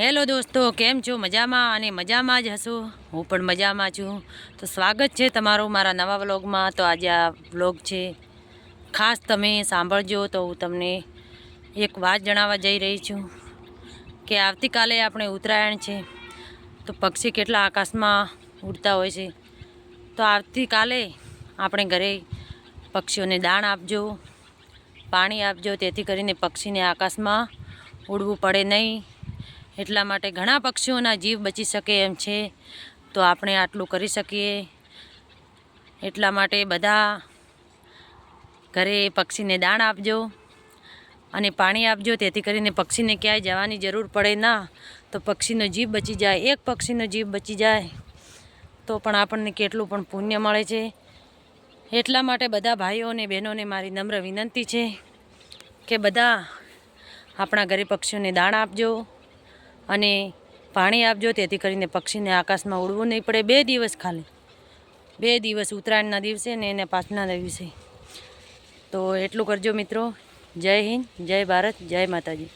Hello દોસ્તો, કેમ છો? મજામાં અને મજામાં જ હશો? હું પણ મજામાં છું. તો સ્વાગત છે તમારું મારા નવા વ્લોગમાં. તો આજે આ વ્લોગ છે. ખાસ તમે સાંભળજો તો હું તમને એક વાત જણાવવા જઈ રહી છું કે આવતીકાલે આપણે ઉત્તરાયણ છે. તો પક્ષી કેટલા આકાશમાં ઉડતા હોય છે. તો આવતીકાલે આપણે ઘરે પક્ષીઓને દાણ આપજો, પાણી આપજો. તેથી કરીને પક્ષીને આકાશમાં ઉડવું પડે નહીં. એટલા માટે ઘણા પક્ષીઓના જીવ બચી શકે એમ છે. તો આપણે આટલું કરી શકીએ. એટલા માટે બધા ઘરે પક્ષીને દાણ આપજો અને પાણી આપજો. તેથી કરીને પક્ષીને ક્યાંય જવાની જરૂર પડે ના. તો પક્ષીનો જીવ બચી જાય. એક પક્ષીનો જીવ બચી જાય તો પણ આપણને કેટલું પણ પુણ્ય મળે છે. એટલા માટે બધા ભાઈઓ અને બહેનોને મારી નમ્ર વિનંતી છે કે બધા આપણા ઘરે પક્ષીઓને દાણ આપજો. અને પાણી આપજો, તેથી કરીને પક્ષીને આકાશમાં ઉડવું નહીં પડે. બે દિવસ ખાલી. બે દિવસ ઉત્તરાયણના દિવસે ને એને પાછના દિવસે. તો એટલું કરજો મિત્રો. જય હિન્દ, જય ભારત, જય માતાજી.